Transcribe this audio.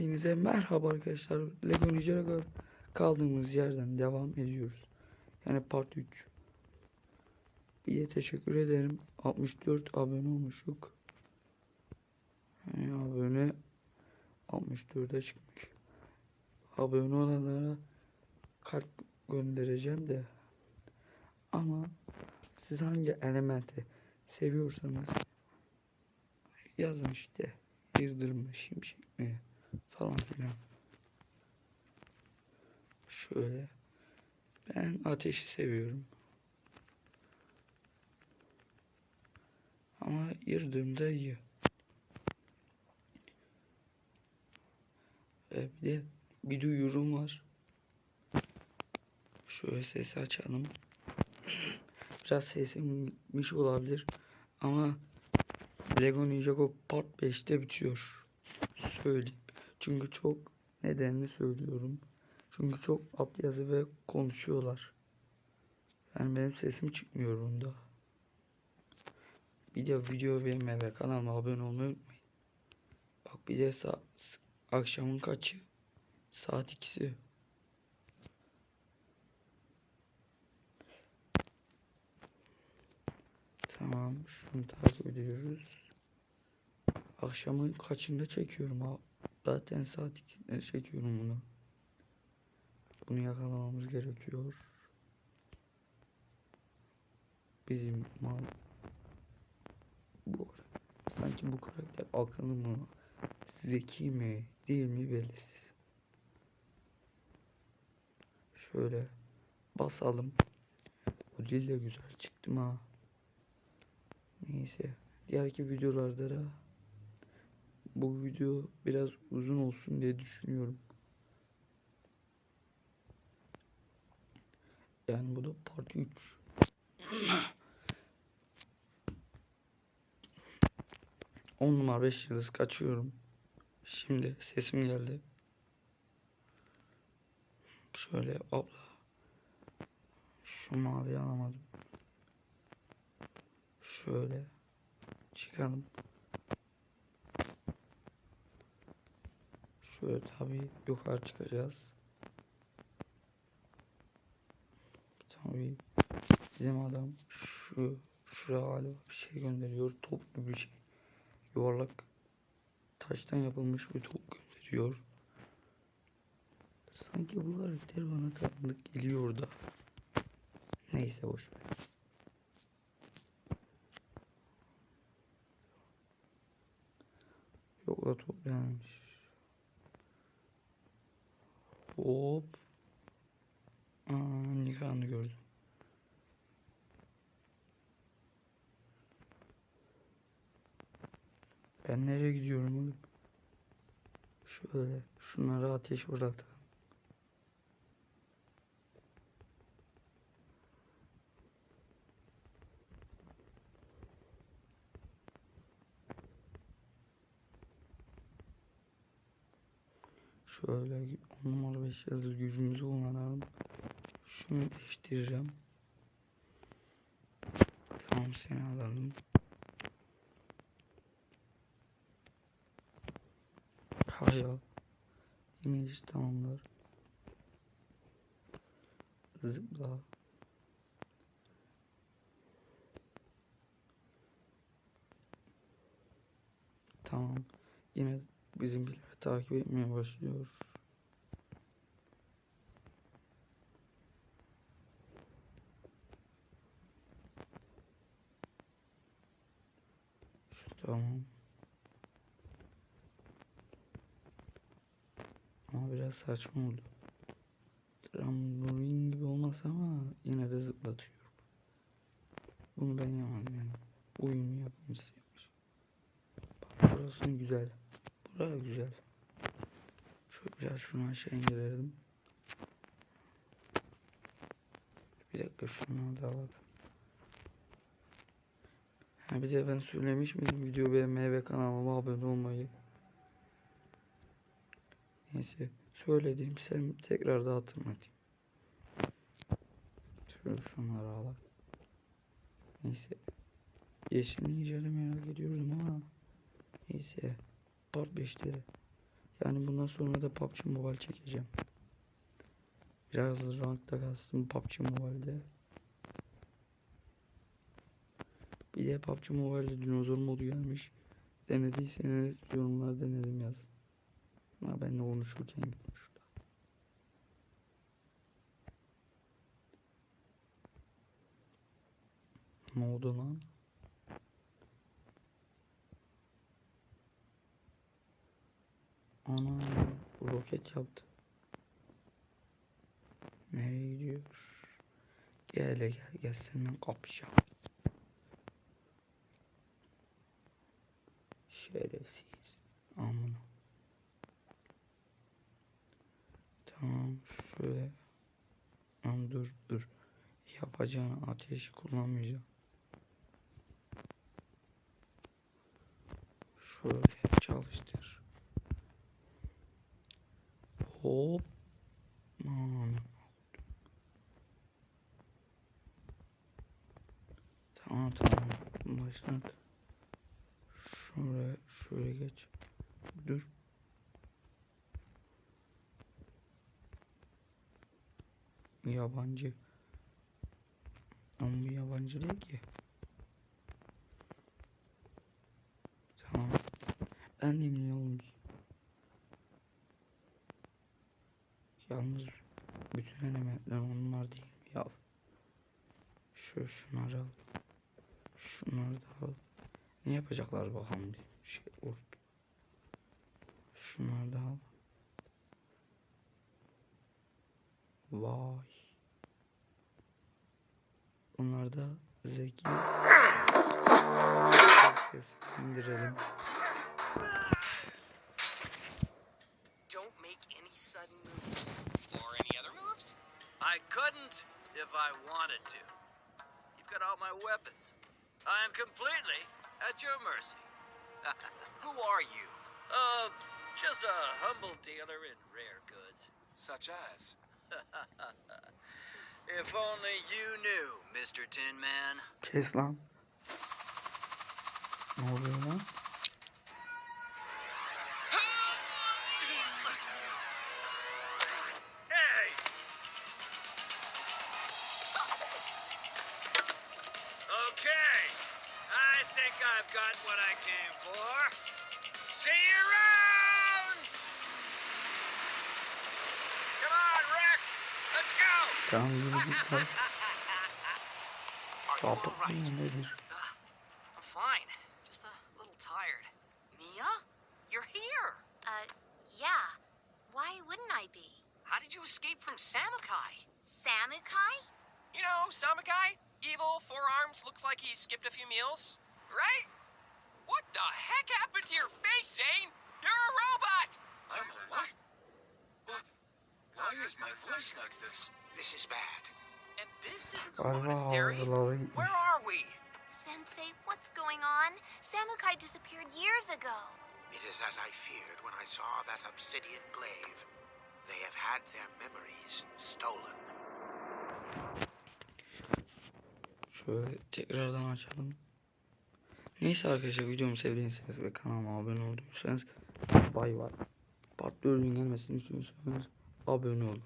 Hepinize merhaba arkadaşlar. Lego Ninja'ya kaldığımız yerden devam ediyoruz. Yani part 3. Bir de teşekkür ederim. 64 abone olmuşuk. Yani abone 64'e çıkmış. Abone olanlara kalp göndereceğim de. Ama siz hangi elementi seviyorsanız yazın işte. Yıldırım, şimşek mi falan filan. Şöyle. Ben ateşi seviyorum. Ama da iyi. Ee, bir de bir duyurum var. Şöyle sesi açalım. Biraz sesimmiş olabilir. Ama Lego Ninjago Part 5'te bitiyor. Söyleyeyim. Çünkü çok nedenini söylüyorum. Çünkü çok altyazı ve konuşuyorlar. Yani benim sesim çıkmıyor bunda. Bir de video beğenmeyi ve kanalıma abone olmayı unutmayın. Bak bir de sa- akşamın kaçı? Saat 2'si. Tamam şunu takip ediyoruz. Akşamın kaçında çekiyorum ha? Zaten saat 2'de çekiyorum bunu. Bunu yakalamamız gerekiyor. Bizim mal bu sanki bu karakter akıllı mı? Zeki mi? Değil mi belirsiz. Şöyle basalım. Bu dil de güzel çıktı mı ha? Neyse. Diğerki videolarda da bu video biraz uzun olsun diye düşünüyorum. Yani bu da part 3. On numara 5 yıldız kaçıyorum. Şimdi sesim geldi. Şöyle abla. Şu mavi alamadım. Şöyle çıkalım. Şöyle tabii yukarı çıkacağız. Tabii bizim adam şu şuraya galiba bir şey gönderiyor. Top gibi bir şey. Yuvarlak taştan yapılmış bir top gönderiyor. Sanki bu karakter bana tanıdık geliyor da. Neyse boş ver. Yok da top gelmiş. Hop. Aa, nikahını gördüm. Ben nereye gidiyorum oğlum? Şöyle şunlara ateş fırlatalım. Şöyle 10 numara 5 yıldız gücümüzü kullanalım. Şunu değiştireceğim. Tamam seni alalım. Kaya. İmece tamamlar. Zıpla. Tamam. Yine bizimkileri takip etmeye başlıyor. Şu tamam. Ama biraz saçma oldu. Trambolin gibi olmasa ama yine de zıplatıyor. Bunu ben yapmadım yani. Oyun yapmışsı yapmış. Bak burası güzel. Burası güzel. Şöyle biraz şunu aşağı indirelim. Bir dakika şunu da alalım. Ha bir de ben söylemiş miydim video beğenmeyi ve kanalıma abone olmayı. Neyse söylediğim sen tekrar da hatırlatayım. Şöyle şunları alalım. Neyse. Yeşil Ninja'yı merak ediyorum ama neyse. Part 5'te Yani bundan sonra da PUBG Mobile çekeceğim. Biraz rankta kastım PUBG Mobile'de. Bir de PUBG Mobile'de dinozor modu gelmiş. Denediyseniz yorumlarda denedim yaz. Ha ben de konuşurken gitmiş. Ne oldu lan? Ana roket yaptı. Nereye gidiyor? Gel gel gel seninle kapışacağım. Şerefsiz. Aman. Tamam şöyle. Lan dur dur. Yapacağın ateşi kullanmayacağım. Şöyle çalıştır. Hop. Aman. Tamam tamam. Başlat. Şöyle şöyle geç. Dur. Yabancı. Ama bu yabancı değil ki. Tamam. Ben de niye olmuş? Yalnız bütün elementler onlar değil ya? Şu şunları al. Şunları da al. Ne yapacaklar bakalım bir şey or. Şunları da al. Vay. Bunlar da zeki. Ses indirelim. İf I wanted to. You've got all my weapons. I am completely at your mercy. Who are you? Uh, just a humble dealer in rare goods. Such as? If only you knew, Mr. Tin Man. Kes lan. Ne oluyor got what I came for. See you around! Come on, Rex! Let's go! Tamam yürü git lan. Are you Sapık mı alright? nedir? I'm fine. Just a little tired. Nia? You're here. Uh, yeah. Why wouldn't I be? How did you escape from Samukai? Samukai? You know, Samukai? Evil, four arms, looks like he skipped a few meals. Right? What the heck happened to your face, Zane? You're a robot! I'm a what? What? Why is my voice like this? This is bad. And this isn't the Galiba monastery. hafızaları. Where are we? Sensei, what's going on? Samukai disappeared years ago. It is as I feared when I saw that obsidian glaive. They have had their memories stolen. Şöyle tekrardan açalım. Neyse arkadaşlar videomu sevdiyseniz ve kanalıma abone olduysanız bay bay. Part 4'ün gelmesini istiyorsanız abone olun.